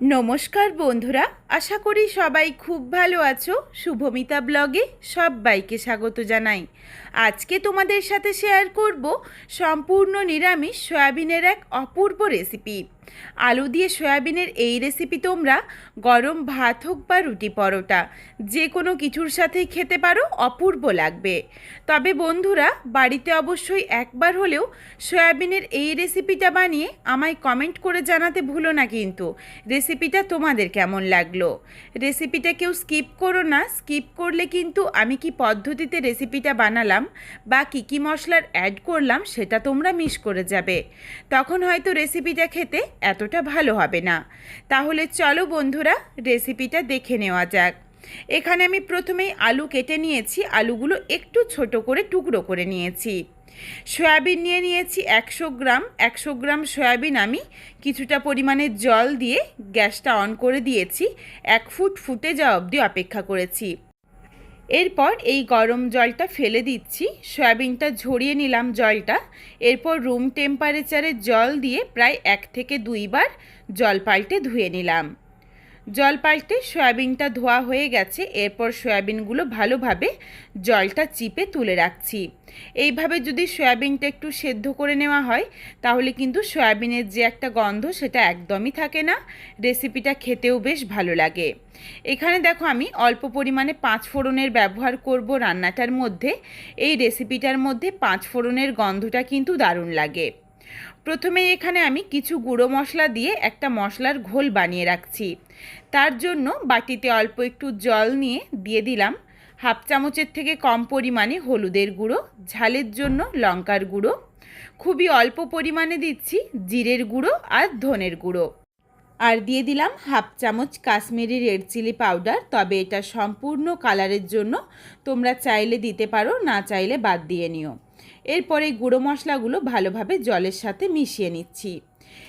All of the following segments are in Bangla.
নমস্কার বন্ধুরা, আশা করি সবাই খুব ভালো আছো। শুভমিতা ব্লগে সবাইকে স্বাগত জানাই। আজকে তোমাদের সাথে শেয়ার করব সম্পূর্ণ নিরামিষ সয়াবিনের এক অপূর্ব রেসিপি আলু দিয়ে সয়াবিনের এই রেসিপি তোমরা গরম ভাত হোক বা রুটি পরোটা যে কোনো কিছুর সাথেই খেতে পারো, অপূর্ব লাগবে। তবে বন্ধুরা, বাড়িতে অবশ্যই একবার হলেও সয়াবিনের এই রেসিপিটা বানিয়ে আমায় কমেন্ট করে জানাতে ভুলো না কিন্তু। রেসিপিটা তোমাদের কেমন লাগল? রেসিপিটা কেউ স্কিপ করো না। স্কিপ করলে কিন্তু আমি কি পদ্ধতিতে রেসিপিটা বানালাম বা কী কী মশলার অ্যাড করলাম, সেটা তোমরা মিস করে যাবে। তখন হয়তো রেসিপিটা খেতে এতটা ভালো হবে না। তাহলে চলো বন্ধুরা রেসিপিটা দেখে নেওয়া যাক। এখানে আমি প্রথমেই আলু কেটে নিয়েছি, আলুগুলো একটু ছোট করে টুকরো করে নিয়েছি। সয়াবিন নিয়ে নিয়েছি একশো গ্রাম একশো গ্রাম সয়াবিন আমি কিছুটা পরিমাণে জল দিয়ে গ্যাসটা অন করে দিয়েছি, এক ফুট ফুটে যাওয়া অবধি অপেক্ষা করেছি। এরপর এই গরম জলটা ফেলে দিচ্ছি। সয়াবিনটা ঝরিয়ে নিলাম জলটা। এরপর রুম টেম্পারেচারে জল দিয়ে প্রায় এক থেকে দুইবার জল পাল্টে ধুয়ে নিলাম। জল পাল্টে সয়াবিনটা ধোয়া হয়ে গেছে, এরপর সয়াবিনগুলো ভালোভাবে জলটা চিপে তুলে রাখছি। এইভাবে যদি সয়াবিনটা একটু সেদ্ধ করে নেওয়া হয়, তাহলে কিন্তু সয়াবিনের যে একটা গন্ধ সেটা একদমই থাকে না। রেসিপিটা খেতেও বেশ ভালো লাগে। এখানে দেখো আমি অল্প পরিমাণে পাঁচ ফোড়নের ব্যবহার করব রান্নাটার মধ্যে। এই রেসিপিটার মধ্যে পাঁচ ফোড়নের গন্ধটা কিন্তু দারুণ লাগে। প্রথমে এখানে আমি কিছু গুঁড়ো মশলা দিয়ে একটা মশলার ঘোল বানিয়ে রাখছি। তার জন্য বাটিতে অল্প একটু জল নিয়ে দিয়ে দিলাম। হাফ চামচের থেকে কম পরিমাণে হলুদের গুঁড়ো, ঝালের জন্য লঙ্কার গুঁড়ো, খুবই অল্প পরিমাণে দিচ্ছি জিরের গুঁড়ো আর ধনের গুঁড়ো। আর দিয়ে দিলাম হাফ চামচ কাশ্মীরি রেড চিলি পাউডার, তবে এটা সম্পূর্ণ কালারের জন্য তোমরা চাইলে দিতে পারো, না চাইলে বাদ দিয়ে নিও। এরপরে গুঁড়ো মশলাগুলো ভালোভাবে জলের সাথে মিশিয়ে নিচ্ছি।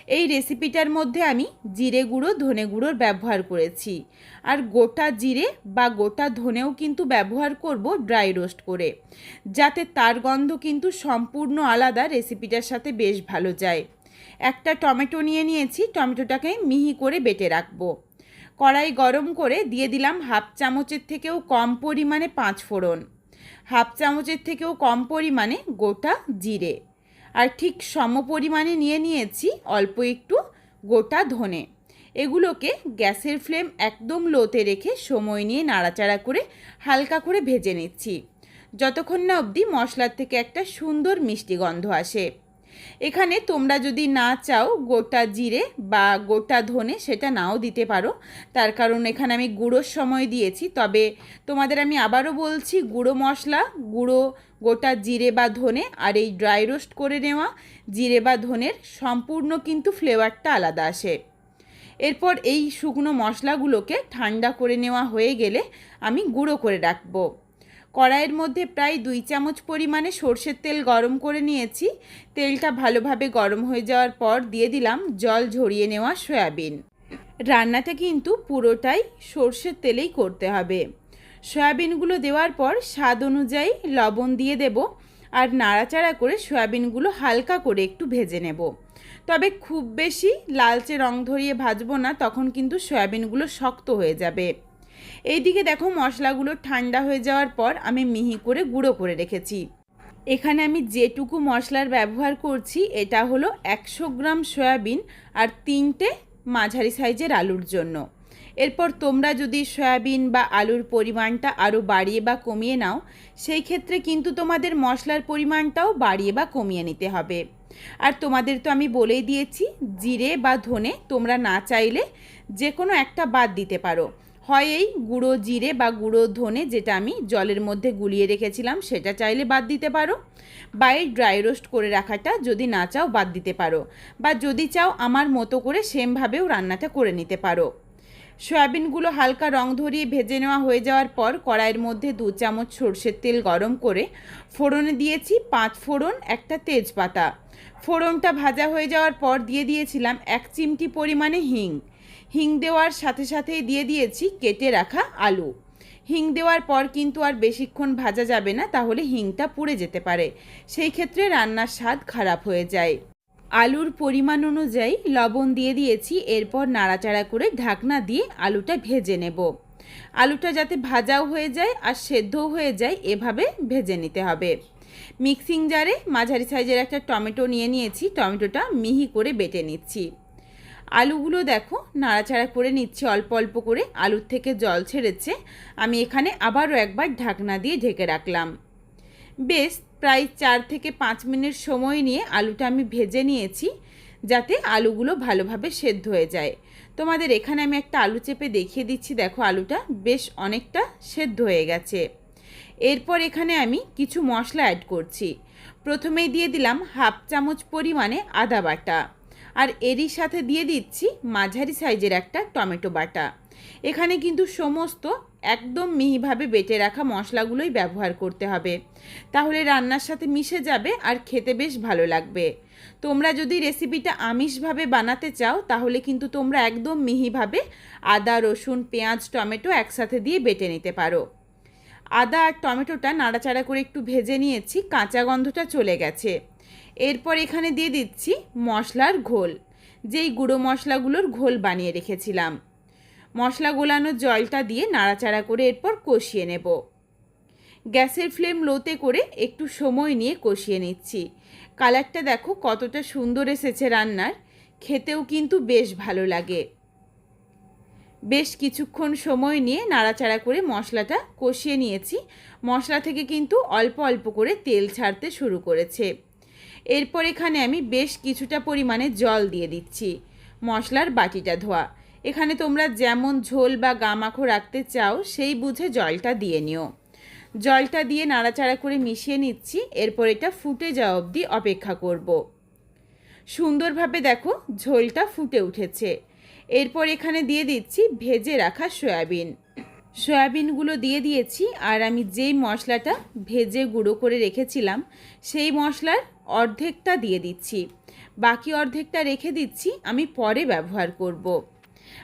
এই রেসিপিটার মধ্যে আমি জিরে গুঁড়ো, ধনে গুঁড়োর ব্যবহার করেছি। আর গোটা জিরে বা গোটা ধনেও কিন্তু ব্যবহার করব ড্রাই রোস্ট করে। যাতে তার গন্ধ কিন্তু সম্পূর্ণ আলাদা রেসিপিটার সাথে বেশ ভালো যায়। একটা টমেটো নিয়ে নিয়েছি, টমেটোটাকে মিহি করে বেটে রাখব। কড়াই গরম করে দিয়ে দিলাম হাফ চামচের থেকেও কম পরিমাণে পাঁচ ফোড়ন। হাফ চামচের থেকেও কম পরিমাণে গোটা জিরে। আর ঠিক সম পরিমাণে নিয়ে নিয়েছি অল্প একটু গোটা ধনে। এগুলোকে গ্যাসের ফ্লেম একদম লোতে রেখে সময় নিয়ে নাড়াচাড়া করে হালকা করে ভেজে নিচ্ছি। যতক্ষণ না অবধি মশলার থেকে একটা সুন্দর মিষ্টি গন্ধ আসে। এখানে তোমরা যদি না চাও গোটা জিরে বা গোটা ধনে সেটা নাও দিতে পারো। তার কারণ এখানে আমি গুঁড়োর সময় দিয়েছি, তবে তোমাদের আমি আবারও বলছি গুঁড়ো মশলা, গুঁড়ো গোটা জিরে বা ধনে আর এই ড্রাই রোস্ট করে নেওয়া। জিরে বা ধনের সম্পূর্ণ কিন্তু ফ্লেভারটা আলাদা আসে। এরপর এই শুকনো মশলাগুলোকে ঠান্ডা করে নেওয়া হয়ে গেলে আমি গুঁড়ো করে রাখব। কড়াইয়ের মধ্যে প্রায় দুই চামচ পরিমাণে সর্ষের তেল গরম করে নিয়েছি। তেলটা ভালোভাবে গরম হয়ে যাওয়ার পর দিয়ে দিলাম জল ঝরিয়ে নেওয়া সয়াবিন। রান্নাটা কিন্তু পুরোটাই সর্ষের তেলেই করতে হবে। সয়াবিনগুলো দেওয়ার পর স্বাদ অনুযায়ী লবণ দিয়ে দেব আর নাড়াচাড়া করে সয়াবিনগুলো হালকা করে একটু ভেজে নেব। তবে খুব বেশি লালচে রং ধরিয়ে ভাজবো না, তখন কিন্তু সয়াবিনগুলো শক্ত হয়ে যাবে। এইদিকে দেখো মশলাগুলো ঠান্ডা হয়ে যাওয়ার পর আমি মিহি করে গুঁড়ো করে রেখেছি। এখানে আমি যেটুকু মশলার ব্যবহার করছি, এটা হলো একশো গ্রাম সয়াবিন আর তিনটে মাঝারি সাইজের আলুর জন্য। এরপর তোমরা যদি সয়াবিন বা আলুর পরিমাণটা আরও বাড়িয়ে বা কমিয়ে নাও, সেই ক্ষেত্রে কিন্তু তোমাদের মশলার পরিমাণটাও বাড়িয়ে বা কমিয়ে নিতে হবে। আর তোমাদের তো আমি বলেই দিয়েছি, জিরে বা ধনে তোমরা না চাইলে যে কোনো একটা বাদ দিতে পারো। হয় এই গুঁড়ো জিরে বা গুঁড়ো ধনে যেটা আমি জলের মধ্যে গুলিয়ে রেখেছিলাম, সেটা চাইলে বাদ দিতে পারো বা এই ড্রাই রোস্ট করে রাখাটা যদি না চাও বাদ দিতে পারো বা যদি চাও আমার মতো করে সেমভাবেও রান্নাটা করে নিতে পারো। সয়াবিনগুলো হালকা রং ধরিয়ে ভেজে নেওয়া হয়ে যাওয়ার পর কড়াইয়ের মধ্যে দু চামচ সর্ষের তেল গরম করে ফোড়নে দিয়েছি পাঁচ ফোড়ন, একটা তেজপাতা। ফোড়নটা ভাজা হয়ে যাওয়ার পর দিয়ে দিয়েছিলাম এক চিমটি পরিমাণে হিং। হিং দেওয়ার সাথে সাথেই দিয়ে দিয়েছি কেটে রাখা আলু। হিং দেওয়ার পর কিন্তু আর বেশিক্ষণ ভাজা যাবে না, তাহলে হিংটা পুড়ে যেতে পারে। সেই ক্ষেত্রে রান্নার স্বাদ খারাপ হয়ে যায়। আলুর পরিমাণ অনুযায়ী লবণ দিয়ে দিয়েছি, এরপর নাড়াচাড়া করে ঢাকনা দিয়ে আলুটা ভেজে নেব। আলুটা যাতে ভাজাও হয়ে যায় আর সেদ্ধও হয়ে যায়, এভাবে ভেজে নিতে হবে। মিক্সিং জারে মাঝারি সাইজের একটা টমেটো নিয়ে নিয়েছি, টমেটোটা মিহি করে বেটে নিচ্ছি। আলুগুলো দেখো, নাড়াচাড়া করে নিচ্ছি, অল্প অল্প করে। আলুর থেকে জল ছেড়েছে। আমি এখানে আবারও একবার ঢাকনা দিয়ে ঢেকে রাখলাম। বেশ, প্রায় চার থেকে পাঁচ মিনিট সময় নিয়ে আলুটা আমি ভেজে নিয়েছি, যাতে আলুগুলো ভালোভাবে সেদ্ধ হয়ে যায়। তোমাদের এখানে আমি একটা আলু চেপে দেখিয়ে দিচ্ছি। দেখো, আলুটা বেশ অনেকটা সেদ্ধ হয়ে গেছে। এরপর এখানে আমি কিছু মশলা অ্যাড করছি। প্রথমেই দিয়ে দিলাম হাফ চামচ পরিমাণে আদা বাটা। আর এরই সাথে দিয়ে দিচ্ছি মাঝারি সাইজের একটা টমেটো বাটা। এখানে কিন্তু সমস্ত একদম মিহিভাবে বেটে রাখা মশলাগুলোই ব্যবহার করতে হবে। তাহলে রান্নার সাথে মিশে যাবে আর খেতে বেশ ভালো লাগবে। তোমরা যদি রেসিপিটা আমিষভাবে বানাতে চাও, তাহলে কিন্তু তোমরা একদম মিহিভাবে আদা, রসুন, পেঁয়াজ, টমেটো একসাথে দিয়ে বেটে নিতে পারো। আদা আর টমেটোটা নাড়াচাড়া করে একটু ভেজে নিয়েছি, কাঁচা গন্ধটা চলে গেছে। এরপর এখানে দিয়ে দিচ্ছি মশলার ঘোল। যেই গুঁড়ো মশলাগুলোর ঘোল বানিয়ে রেখেছিলাম। মশলা গোলানোর জলটা দিয়ে নাড়াচাড়া করে এরপর কষিয়ে নেব। গ্যাসের ফ্লেম লোতে করে একটু সময় নিয়ে কষিয়ে নিচ্ছি। কালারটা দেখো কতটা সুন্দর এসেছে রান্নার। খেতেও কিন্তু বেশ ভালো লাগে। বেশ কিছুক্ষণ সময় নিয়ে নাড়াচাড়া করে মশলাটা কষিয়ে নিয়েছি। মশলা থেকে কিন্তু অল্প অল্প করে তেল ছাড়তে শুরু করেছে। এরপর এখানে আমি বেশ কিছুটা পরিমাণে জল দিয়ে দিচ্ছি। মশলার বাটিটা ধোয়া। এখানে তোমরা যেমন ঝোল বা গামাখো রাখতে চাও, সেই বুঝে জলটা দিয়ে নিও। জলটা দিয়ে নাড়াচাড়া করে মিশিয়ে নিচ্ছি। এরপর এটা ফুটে যাওয়া অবধি অপেক্ষা করব। সুন্দরভাবে দেখো, ঝোলটা ফুটে উঠেছে। এরপর এখানে দিয়ে দিচ্ছি ভেজে রাখা সয়াবিন। সয়াবিনগুলো দিয়ে দিয়েছি আর আমি যেই মশলাটা ভেজে গুঁড়ো করে রেখেছিলাম, সেই মশলার অর্ধেকটা দিয়ে দিচ্ছি বাকি অর্ধেকটা রেখে দিচ্ছি, আমি পরে ব্যবহার করব।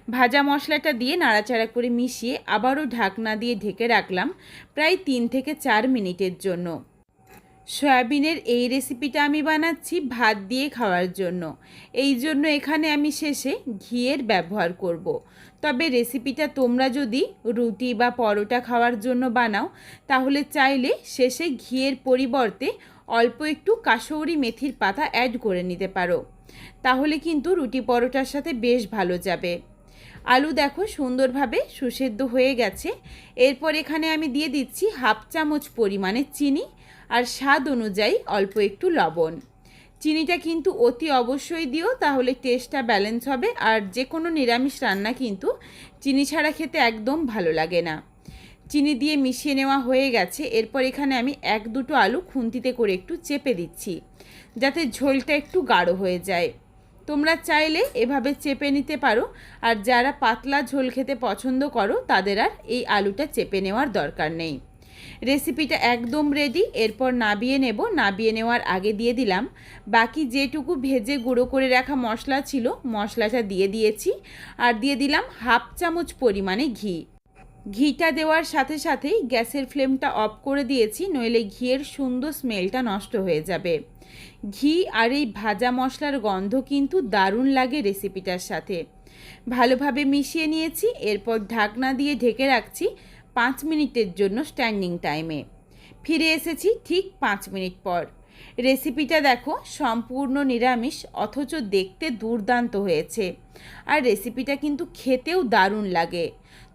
ভাজা মশলাটা দিয়ে নাড়াচাড়া করে মিশিয়ে আবারও ঢাকনা দিয়ে ঢেকে রাখলাম প্রায় তিন থেকে চার মিনিটের জন্য সয়াবিনের এই রেসিপিটা আমি বানাচ্ছি ভাত দিয়ে খাওয়ার জন্য। এই জন্য এখানে আমি শেষে ঘিয়ের ব্যবহার করব। তবে রেসিপিটা তোমরা যদি রুটি বা পরোটা খাওয়ার জন্য বানাও, তাহলে চাইলে শেষে ঘিয়ের পরিবর্তে অল্প একটু কাশৌরি মেথির পাতা অ্যাড করে নিতে পারো। তাহলে কিন্তু রুটি পরোটার সাথে বেশ ভালো যাবে। আলু দেখো সুন্দরভাবে সুসেদ্ধ হয়ে গেছে। এরপর এখানে আমি দিয়ে দিচ্ছি হাফ চামচ পরিমাণে চিনি আর স্বাদ অনুযায়ী অল্প একটু লবণ। চিনিটা কিন্তু অতি অবশ্যই দিও, তাহলে টেস্টটা ব্যালেন্স হবে। আর যে কোনো নিরামিষ রান্না কিন্তু চিনি ছাড়া খেতে একদম ভালো লাগে না। চিনি দিয়ে মিশিয়ে নেওয়া হয়ে গেছে। এরপর এখানে আমি এক দুটো আলু খুন্তিতে করে একটু চেপে দিচ্ছি, যাতে ঝোলটা একটু গাঢ় হয়ে যায়। তোমরা চাইলে এভাবে চেপে নিতে পারো। আর যারা পাতলা ঝোল খেতে পছন্দ করো, তাদের আর এই আলুটা চেপে নেওয়ার দরকার নেই। রেসিপিটা একদম রেডি এরপর নাবিয়ে নেব। নাবিয়ে নেওয়ার আগে দিয়ে দিলাম বাকি যেটুকু ভেজে গুঁড়ো করে রাখা মশলা ছিল, মশলাটা দিয়ে দিয়েছি। আর দিয়ে দিলাম হাফ চামচ পরিমাণে ঘি। ঘিটা দেওয়ার সাথে সাথেই গ্যাসের ফ্লেমটা অফ করে দিয়েছি, নইলে ঘিয়ের সুন্দর স্মেলটা নষ্ট হয়ে যাবে। ঘি আর এই ভাজা মশলার গন্ধ কিন্তু দারুণ লাগে রেসিপিটার সাথে। ভালোভাবে মিশিয়ে নিয়েছি, এরপর ঢাকনা দিয়ে ঢেকে রাখছি। পাঁচ মিনিটের জন্য স্ট্যান্ডিং টাইমে। ফিরে এসেছি ঠিক পাঁচ মিনিট পর। রেসিপিটা দেখো সম্পূর্ণ নিরামিষ, অথচ দেখতে দুর্দান্ত হয়েছে। আর রেসিপিটা কিন্তু খেতেও দারুণ লাগে।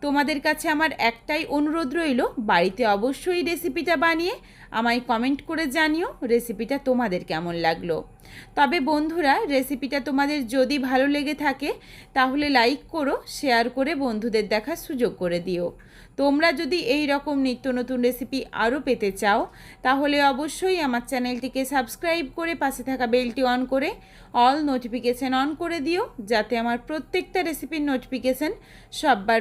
তোমাদের কাছে আমার একটাই অনুরোধ রইল, বাড়িতে অবশ্যই রেসিপিটা বানিয়ে আমায় কমেন্ট করে জানিও রেসিপিটা তোমাদের কেমন লাগল। তবে বন্ধুরা রেসিপিটা তোমাদের যদি ভালো লেগে থাকে, তাহলে লাইক করো শেয়ার করে বন্ধুদের দেখার সুযোগ করে দিও। তোমরা যদি এই রকম নিত্য নতুন রেসিপি আরও পেতে চাও, তাহলে অবশ্যই আমার চ্যানেলটিকে সাবস্ক্রাইব করে পাশে থাকা বেলটি অন করে অল নোটিফিকেশান অন করে দিও, যাতে আমার প্রত্যেকটা রেসিপির নোটিফিকেশান সববার